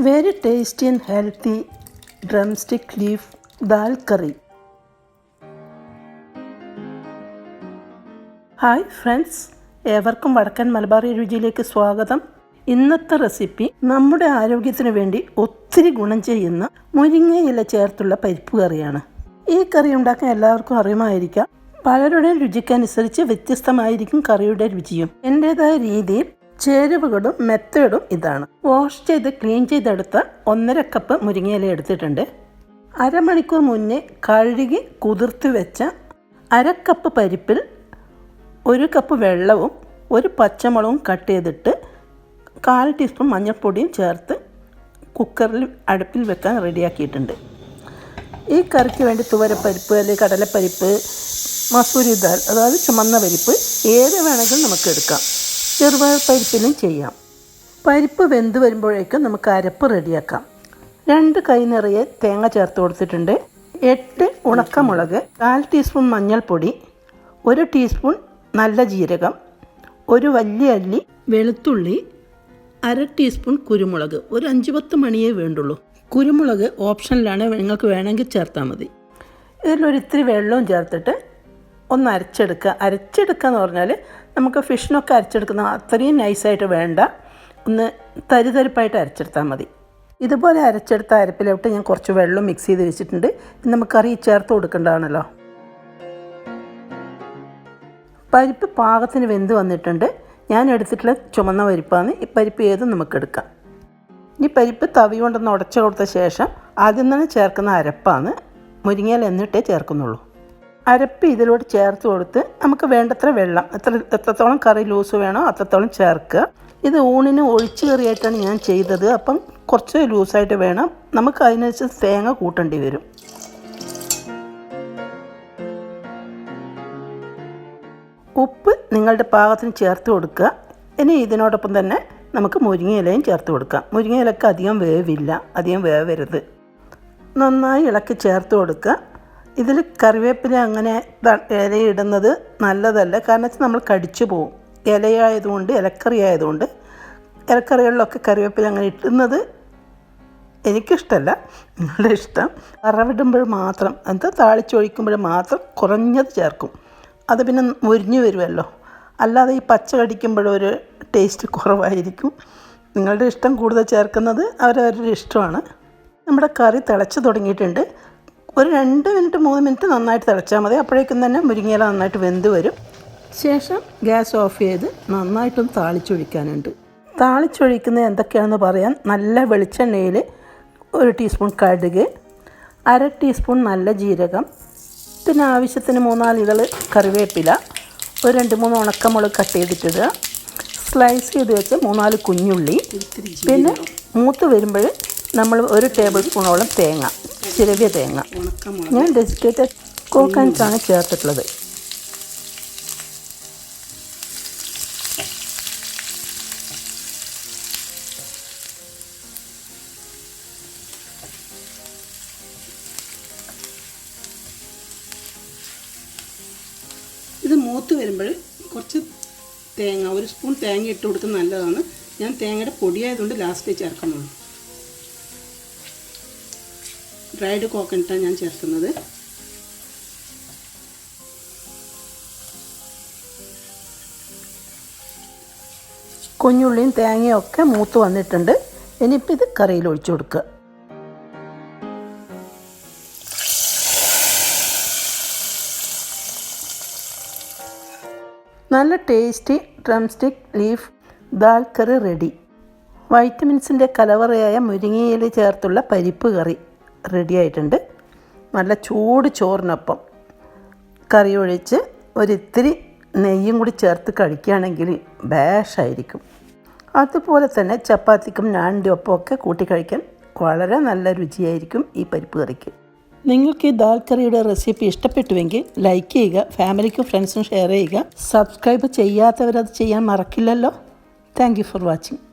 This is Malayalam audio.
Very tasty and healthy drumstick leaf dal curry hi friends ഏവർക്കും വടക്കൻ മലബാറി രുചിയിലേക്ക് സ്വാഗതം. ഇന്നത്തെ റെസിപ്പി നമ്മുടെ ആരോഗ്യത്തിന് വേണ്ടി ഒത്തിരി ഗുണം ചെയ്യുന്ന മുരിങ്ങയില ചേർത്തുള്ള പരിപ്പ് കറിയാണ്. ഈ കറി ഉണ്ടാക്കാൻ എല്ലാവർക്കും അറിയുമായിരിക്കാം. പലരുടെയും രുചിക്കനുസരിച്ച് വ്യത്യസ്തമായിരിക്കും കറിയുടെ രുചിയും. എന്റെതായ രീതിയിൽ ചേരുവകളും മെത്തേഡും ഇതാണ്. വാഷ് ചെയ്ത് ക്ലീൻ ചെയ്തെടുത്ത ഒന്നര കപ്പ് മുരിങ്ങയില എടുത്തിട്ടുണ്ട്. അരമണിക്കൂർ മുന്നേ കഴുകി കുതിർത്ത് വെച്ച അര കപ്പ് പരിപ്പിൽ ഒരു കപ്പ് വെള്ളവും ഒരു പച്ചമുളകും കട്ട് ചെയ്തിട്ട് കാൽ ടീസ്പൂൺ മഞ്ഞൾപ്പൊടിയും ചേർത്ത് കുക്കറിൽ അടുപ്പിൽ വെക്കാൻ റെഡിയാക്കിയിട്ടുണ്ട് ഈ കറിക്ക് വേണ്ടി തുവരപ്പരിപ്പ് അല്ലെങ്കിൽ കടലപ്പരിപ്പ് മസൂരി ദാൽ അതായത് ചുമന്ന പരിപ്പ് ഏത് വേണമെങ്കിലും നമുക്ക് എടുക്കാം. ചെറുപയർ പരിപ്പിലും ചെയ്യാം. പരിപ്പ് വെന്ത് വരുമ്പോഴേക്കും നമുക്ക് അരപ്പ് റെഡിയാക്കാം. രണ്ട് കൈ നിറയെ തേങ്ങ ചേർത്ത് കൊടുത്തിട്ടുണ്ട്. എട്ട് ഉണക്കമുളക് കാൽ ടീസ്പൂൺ മഞ്ഞൾപ്പൊടി ഒരു ടീസ്പൂൺ നല്ല ജീരകം ഒരു വലിയ അല്ലി വെളുത്തുള്ളി അര ടീസ്പൂൺ കുരുമുളക്. ഒരു അഞ്ച് പത്ത് മണിയേ വേണ്ടുള്ളൂ. കുരുമുളക് ഓപ്ഷനിലാണ് നിങ്ങൾക്ക് വേണമെങ്കിൽ ചേർത്താൽ മതി. ഇതിലൊരിത്തിരി വെള്ളവും ചേർത്തിട്ട് ഒന്ന് അരച്ചെടുക്കുക. അരച്ചെടുക്കുക എന്ന് പറഞ്ഞാൽ നമുക്ക് ഫിഷിനൊക്കെ അരച്ചെടുക്കുന്ന അത്രയും നൈസായിട്ട് വേണ്ട. ഒന്ന് തരിതരിപ്പായിട്ട് അരച്ചെടുത്താൽ മതി. ഇതുപോലെ അരച്ചെടുത്ത അരപ്പിലോട്ട് ഞാൻ കുറച്ച് വെള്ളം മിക്സ് ചെയ്ത് വെച്ചിട്ടുണ്ട്. നമുക്ക് കറി ചേർത്ത് കൊടുക്കേണ്ടതാണല്ലോ. പരിപ്പ് പാകത്തിന് വെന്ത് വന്നിട്ടുണ്ട്. ഞാൻ എടുത്തിട്ടുള്ള ചുമന്ന പരിപ്പാണ്. ഈ പരിപ്പ് ഏതും നമുക്ക് എടുക്കാം. ഈ പരിപ്പ് തവി കൊണ്ടൊന്ന് ഉടച്ചു കൊടുത്ത ശേഷം ആദ്യം തന്നെ ചേർക്കുന്ന അരപ്പാണ്. മുരിങ്ങയിൽ എന്നിട്ടേ ചേർക്കുന്നുള്ളൂ. അരപ്പ് ഇതിലോട്ട് ചേർത്ത് കൊടുത്ത് നമുക്ക് വേണ്ടത്ര വെള്ളം എത്ര എത്രത്തോളം കറി ലൂസ് വേണോ അത്രത്തോളം ചേർക്കുക. ഇത് ഊണിന് ഒഴിച്ച് കറിയായിട്ടാണ് ഞാൻ ചെയ്തത്. അപ്പം കുറച്ച് ലൂസായിട്ട് വേണം. നമുക്ക് അതിനനുസരിച്ച് തേങ്ങ കൂട്ടേണ്ടി വരും. ഉപ്പ് നിങ്ങളുടെ പാകത്തിന് ചേർത്ത് കൊടുക്കുക. ഇനി ഇതിനോടൊപ്പം തന്നെ നമുക്ക് മുരിങ്ങയിലയും ചേർത്ത് കൊടുക്കാം. മുരിങ്ങയിലൊക്കെ അധികം വേവില്ല അധികം വേവരുത്. നന്നായി ഇളക്കി ചേർത്ത് കൊടുക്കുക. ഇതിൽ കറിവേപ്പില അങ്ങനെ ഇലയിടുന്നത് നല്ലതല്ല. കാരണം വെച്ചാൽ നമ്മൾ കടിച്ചു പോവും. ഇലയായതുകൊണ്ട് ഇലക്കറി ആയതുകൊണ്ട് ഇലക്കറികളിലൊക്കെ കറിവേപ്പില അങ്ങനെ ഇട്ടുന്നത് എനിക്കിഷ്ടമല്ല നിങ്ങളുടെ ഇഷ്ടം. വറവിടുമ്പോൾ മാത്രം എന്താ താളിച്ചൊഴിക്കുമ്പോൾ മാത്രം കുറഞ്ഞത് ചേർക്കും. അത് പിന്നെ മുരിഞ്ഞു വരുമല്ലോ അല്ലാതെ ഈ പച്ച കടിക്കുമ്പോഴൊരു ടേസ്റ്റ് കുറവായിരിക്കും. നിങ്ങളുടെ ഇഷ്ടം കൂടുതൽ ചേർക്കുന്നത് അവരവരുടെ ഇഷ്ടമാണ്. നമ്മുടെ കറി തിളച്ച് തുടങ്ങിയിട്ടുണ്ട്. ഒരു രണ്ട് മിനിറ്റ് മൂന്ന് മിനിറ്റ് നന്നായിട്ട് തിളച്ചാൽ മതി. അപ്പോഴേക്കും തന്നെ മുരിങ്ങയില നന്നായിട്ട് വെന്ത് വരും. ശേഷം ഗ്യാസ് ഓഫ് ചെയ്ത് നന്നായിട്ടൊന്ന് താളിച്ചൊഴിക്കാനുണ്ട്. താളിച്ചൊഴിക്കുന്നത് എന്തൊക്കെയാണെന്ന് പറയാൻ നല്ല വെളിച്ചെണ്ണയിൽ ഒരു ടീസ്പൂൺ കടുക് അര ടീസ്പൂൺ നല്ല ജീരകം പിന്നെ ആവശ്യത്തിന് മൂന്നാൽ ഇതൾ കറിവേപ്പില ഒരു രണ്ട് മൂന്ന് ഉണക്കമുളക് കട്ട് ചെയ്തിട്ടിടുക. സ്ലൈസ് ചെയ്ത് വെച്ച് മൂന്നാൽ കുഞ്ഞുള്ളി. പിന്നെ മൂത്ത് വരുമ്പോൾ നമ്മൾ ഒരു ടേബിൾ സ്പൂണോളം തേങ്ങ. ചിരവിയ തേങ്ങ. ഞാൻ ഡെസിക്കേറ്റഡ് കോക്കനട്ടാണ് ചേർത്തിട്ടുള്ളത്. ഇത് മൂത്ത് വരുമ്പോൾ കുറച്ച് തേങ്ങ ഒരു സ്പൂൺ തേങ്ങ ഇട്ട് കൊടുക്കുന്നത് നല്ലതാണ്. ഞാൻ തേങ്ങയുടെ പൊടിയായതുകൊണ്ട് ലാസ്റ്റ് ചേർക്കണുള്ളൂ ഡ്രൈഡ് കോക്കനട്ടാണ് ഞാൻ ചേർക്കുന്നത്. കുഞ്ഞുള്ളിയും തേങ്ങയും ഒക്കെ മൂത്ത് വന്നിട്ടുണ്ട്. ഇനിയിപ്പോൾ ഇത് കറിയിൽ ഒഴിച്ചു കൊടുക്കുക. നല്ല tasty drumstick leaf dal curry ready വൈറ്റമിൻസിന്റെ കലവറയായ മുരിങ്ങയില ചേർത്തുള്ള പരിപ്പ് കറി. റെഡി ആയിട്ടുണ്ട്. നല്ല ചൂട് ചോറിനൊപ്പം കറി ഒഴിച്ച് ഒരിത്തിരി നെയ്യും കൂടി ചേർത്ത് കഴിക്കുകയാണെങ്കിൽ ബാഷായിരിക്കും. അതുപോലെ തന്നെ ചപ്പാത്തിക്കും നാണിന്റെ ഒപ്പമൊക്കെ കൂട്ടി കഴിക്കാൻ വളരെ നല്ല രുചിയായിരിക്കും ഈ പരിപ്പ് കറിക്ക്. നിങ്ങൾക്ക് ഈ ദാൽ കറിയുടെ റെസിപ്പി ഇഷ്ടപ്പെട്ടുവെങ്കിൽ ലൈക്ക് ചെയ്യുക ഫാമിലിക്കും ഫ്രണ്ട്സിനും ഷെയർ ചെയ്യുക. സബ്സ്ക്രൈബ് ചെയ്യാത്തവരത് ചെയ്യാൻ മറക്കില്ലല്ലോ. Thank for watching.